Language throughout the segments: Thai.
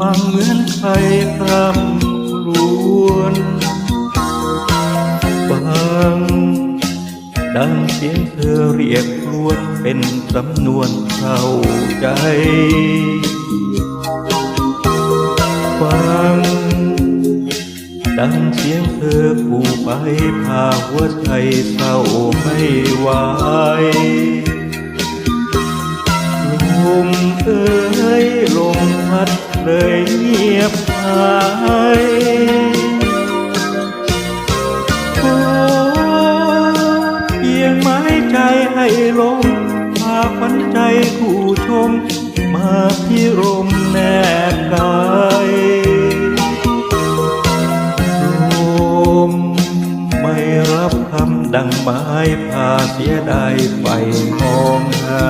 ฟังเหมือนใครครำครวญฟัง ดังเสียงเธอเรียกรวญเป็นสำนวนเข้าใจฟัง ดังเสียงเธอผู้ไปพาหัวใจเศร้าไม่ไหว งียบหายขอเพียงไม้ใจให้ลมพาฝันใจผู้ชม มาพิรมแนบกายลมไม่รับคำดังไม้พาเสียดายไปมองหา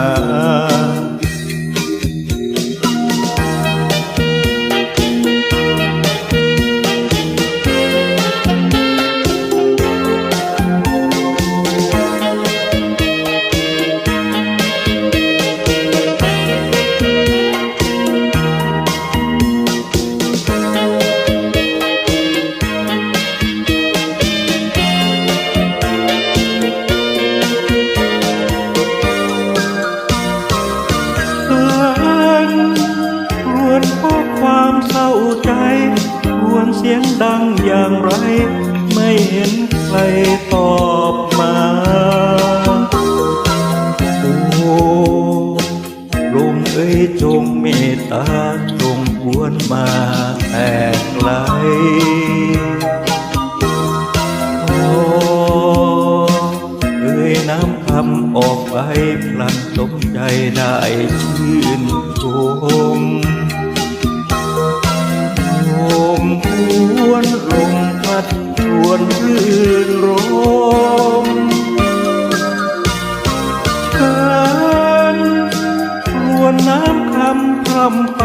ดังอย่างไร ไม่เห็นใครตอบมา โอ้ลมเอ้ยจงเมตตาจงหวนมาแต่ไกลโอ้เอ่ยน้ำคำออกไปพลันสมใจได้ชื่นชม มหวนลมพัดชวนรื่นรมกันรวนน้ำคำพร่ำไป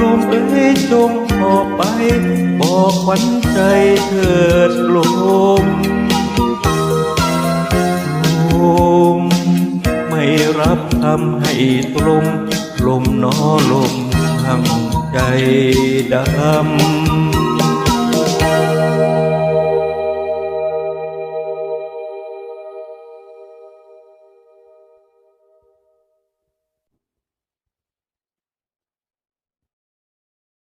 ลมเอ้ยจงออไป บอกขวัญใจเถิดลมลมไม่รับทำให้ตรมลมนอลมทั้ง ใจดำ